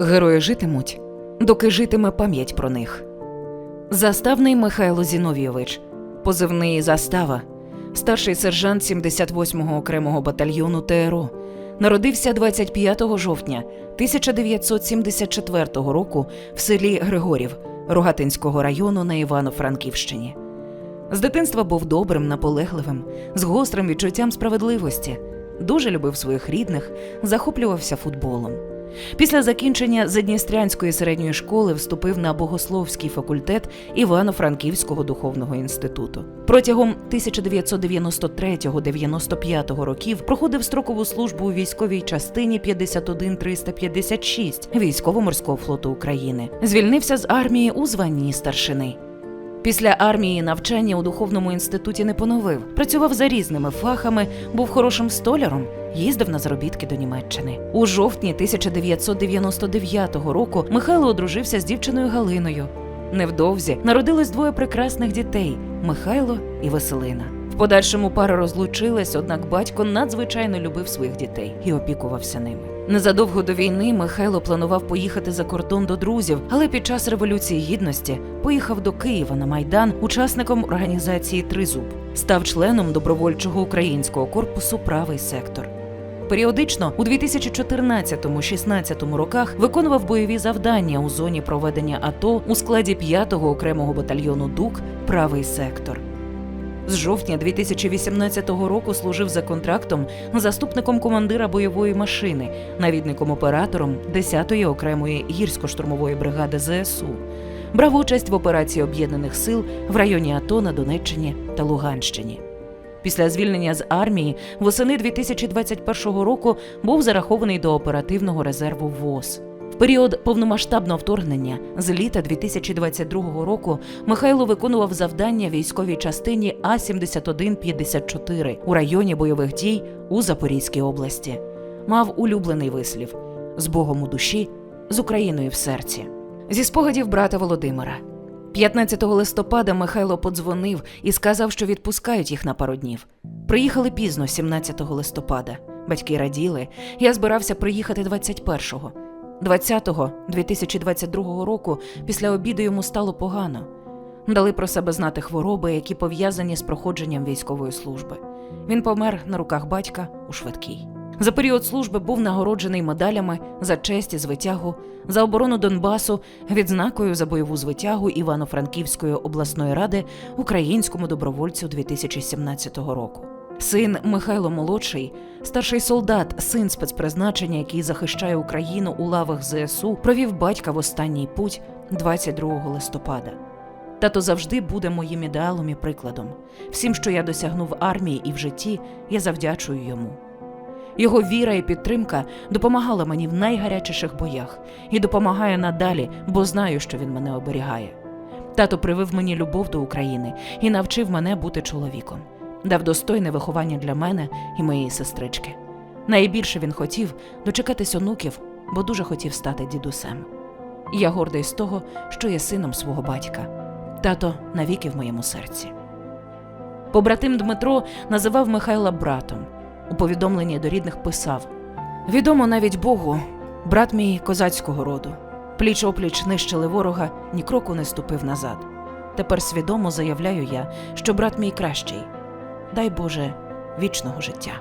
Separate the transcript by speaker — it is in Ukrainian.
Speaker 1: Герої житимуть, доки житиме пам'ять про них. Заставний Михайло Зіновійович, позивний Застава, старший сержант 78-го окремого батальйону ТРО, народився 25 жовтня 1974 року в селі Григорів Рогатинського району на Івано-Франківщині. З дитинства був добрим, наполегливим, з гострим відчуттям справедливості, дуже любив своїх рідних, захоплювався футболом. Після закінчення Задністрянської середньої школи вступив на богословський факультет Івано-Франківського духовного інституту. Протягом 1993-95 років проходив строкову службу у військовій частині 51356 військово-морського флоту України. Звільнився з армії у званні старшини. Після армії навчання у духовному інституті не поновив. Працював за різними фахами, був хорошим столяром, їздив на заробітки до Німеччини. У жовтні 1999 року Михайло одружився з дівчиною Галиною. Невдовзі народилось двоє прекрасних дітей Михайло і Василина. В подальшому пара розлучилась, однак батько надзвичайно любив своїх дітей і опікувався ними. Незадовго до війни Михайло планував поїхати за кордон до друзів, але під час революції гідності поїхав до Києва на майдан учасником організації Тризуб, став членом добровольчого українського корпусу Правий сектор. Періодично у 2014-16 роках виконував бойові завдання у зоні проведення АТО у складі 5-го окремого батальйону ДУК Правий сектор. З жовтня 2018 року служив за контрактом заступником командира бойової машини, навідником-оператором 10-ї окремої гірсько-штурмової бригади ЗСУ. Брав участь в операції об'єднаних сил в районі АТО на Донеччині та Луганщині. Після звільнення з армії восени 2021 року був зарахований до оперативного резерву ВОЗ. Період повномасштабного вторгнення з літа 2022 року Михайло виконував завдання військовій частині А-7154 у районі бойових дій у Запорізькій області. Мав улюблений вислів з Богом у душі, з Україною в серці. Зі спогадів брата Володимира. 15 листопада Михайло подзвонив і сказав, що відпускають їх на пару днів. Приїхали пізно, 17 листопада. Батьки раділи. Я збирався приїхати 21-го. 20-го 2022 року після обіду йому стало погано. Дали про себе знати хвороби, які пов'язані з проходженням військової служби. Він помер на руках батька у швидкій. За період служби був нагороджений медалями за честь і звитягу, за оборону Донбасу, відзнакою за бойову звитягу Івано-Франківської обласної ради українському добровольцю 2017 року. Син Михайло Молодший, старший солдат, син спецпризначення, який захищає Україну у лавах ЗСУ, провів батька в останній путь 22 листопада. Тато завжди буде моїм ідеалом і прикладом. Всім, що я досягнув армії і в житті, я завдячую йому. Його віра і підтримка допомагала мені в найгарячіших боях і допомагає надалі, бо знаю, що він мене оберігає. Тато привив мені любов до України і навчив мене бути чоловіком, дав достойне виховання для мене і моєї сестрички. Найбільше він хотів дочекатись онуків, бо дуже хотів стати дідусем. Я гордий з того, що є сином свого батька. Тато навіки в моєму серці. Побратим Дмитро називав Михайла братом. У повідомленні до рідних писав: Відомо навіть Богу, брат мій козацького роду. Пліч опліч нищили ворога, ні кроку не ступив назад. Тепер свідомо заявляю я, що брат мій кращий. Дай Боже вічного життя.